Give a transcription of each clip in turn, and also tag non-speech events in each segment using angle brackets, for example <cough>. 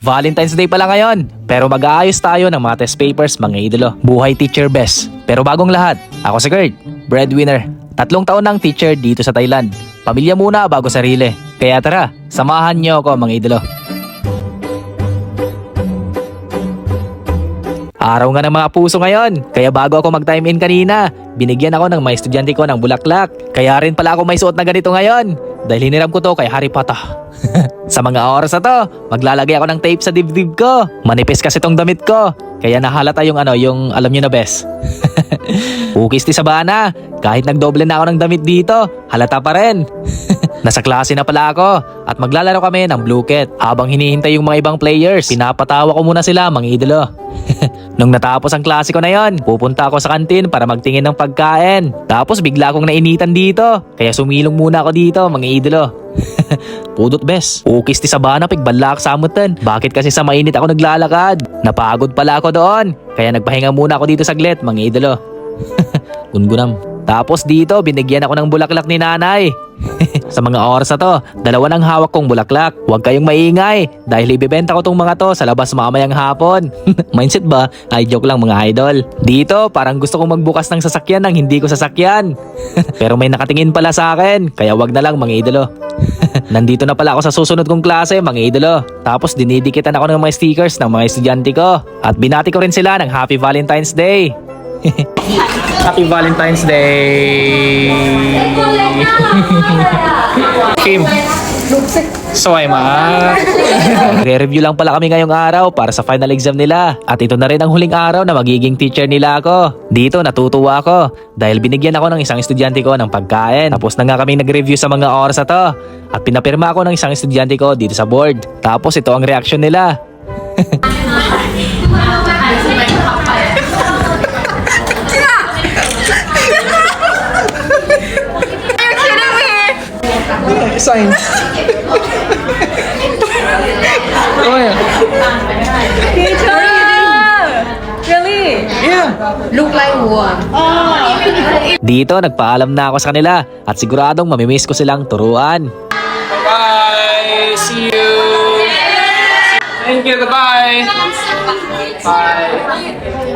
Valentine's Day pala ngayon, pero mag-aayos tayo ng mga test papers mga idolo. Buhay teacher best. Pero bagong lahat, ako si Kurt, breadwinner. Tatlong taon ng teacher dito sa Thailand. Pamilya muna bago sarili. Kaya tara, samahan niyo ako mga idolo. Araw nga ng mga puso ngayon, kaya bago ako mag-time in kanina, binigyan ako ng mga estudyante ko ng bulaklak. Kaya rin pala ako may suot na ganito ngayon, dahil hiniram ko to kay Harry Potter. <laughs> sa mga oras na to, maglalagay ako ng tape sa dibdib ko. Manipis kasi tong damit ko, kaya nahalata yung ano, yung alam nyo na best. <laughs> Ukis ti Sabana, kahit nagdoble na ako ng damit dito, halata pa rin. <laughs> Nasa klase na pala ako at maglalaro kami ng blue cat. Habang hinihintay yung mga ibang players, pinapatawa ko muna sila mga idolo. Nung natapos ang klase ko na yon, pupunta ako sa kantin para magtingin ng pagkain. Tapos bigla akong nainitan dito, kaya sumilong muna ako dito mga idolo. <laughs> Pudot bes, ukis ti sabana pigbalak sa amutan. Bakit kasi sa mainit ako naglalakad? Napagod pala ako doon, kaya nagpahinga muna ako dito saglit mga idolo. <laughs> Gungunam. Tapos dito, binigyan ako ng bulaklak ni nanay. <laughs> sa mga oras na to, dalawa ng hawak kong bulaklak. Huwag kayong maingay dahil ibibenta ko tong mga to sa labas mamayang hapon. <laughs> Mindset ba? Ay joke lang mga idol. Dito, parang gusto kong magbukas ng sasakyan ng hindi ko sasakyan. <laughs> Pero may nakatingin pala sa akin, kaya wag na lang mga idolo. Nandito na pala ako sa susunod kong klase, mga idolo. Tapos dinidikitan ako ng mga stickers ng mga estudyante ko. At binati ko rin sila ng Happy Valentine's Day. <laughs> Happy Valentine's Day! Kim, so ay ma. <laughs> Re-review lang pala kami ngayong araw para sa final exam nila. At ito na rin ang huling araw na magiging teacher nila ako. Dito natutuwa ako dahil binigyan ako ng isang estudyante ko ng pagkain. Tapos na nga kami nag-review sa mga oras na to. At pinapirma ako ng isang estudyante ko dito sa board. Tapos ito ang reaction nila. Science. oh yeah. Teacher! Really? Yeah. Look like one. Dito nagpaalam na ako sa kanila at siguradong mamimiss ko silang turuan. Bye. See you. Thank you. Goodbye. Bye.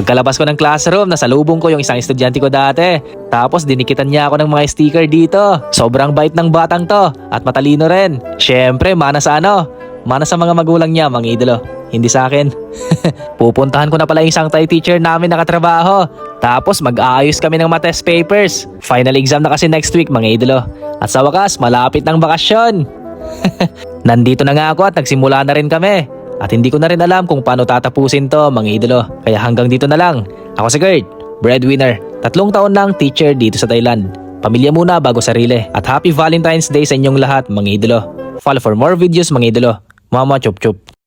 Pagkalabas ko ng classroom, nasalubong ko yung isang estudyante ko dati. Tapos dinikitan niya ako ng mga sticker dito. Sobrang bait ng batang to at matalino rin. Siyempre, mana sa ano? Mana sa mga magulang niya, mga idolo. Hindi sa akin. <laughs> Pupuntahan ko na pala yung isang Thai teacher namin nakatrabaho. Tapos mag-aayos kami ng mga test papers. Final exam na kasi next week, mga idolo. At sa wakas, malapit ng bakasyon. <laughs> Nandito na nga ako at nagsimula na rin kami. At hindi ko na rin alam kung paano tatapusin to mga idolo. Kaya hanggang dito na lang. Ako si Kurt, breadwinner. Tatlong taon lang teacher dito sa Thailand. Pamilya muna bago sarili. At happy Valentine's Day sa inyong lahat mga idolo. Follow for more videos mga idolo. Mama chup chup.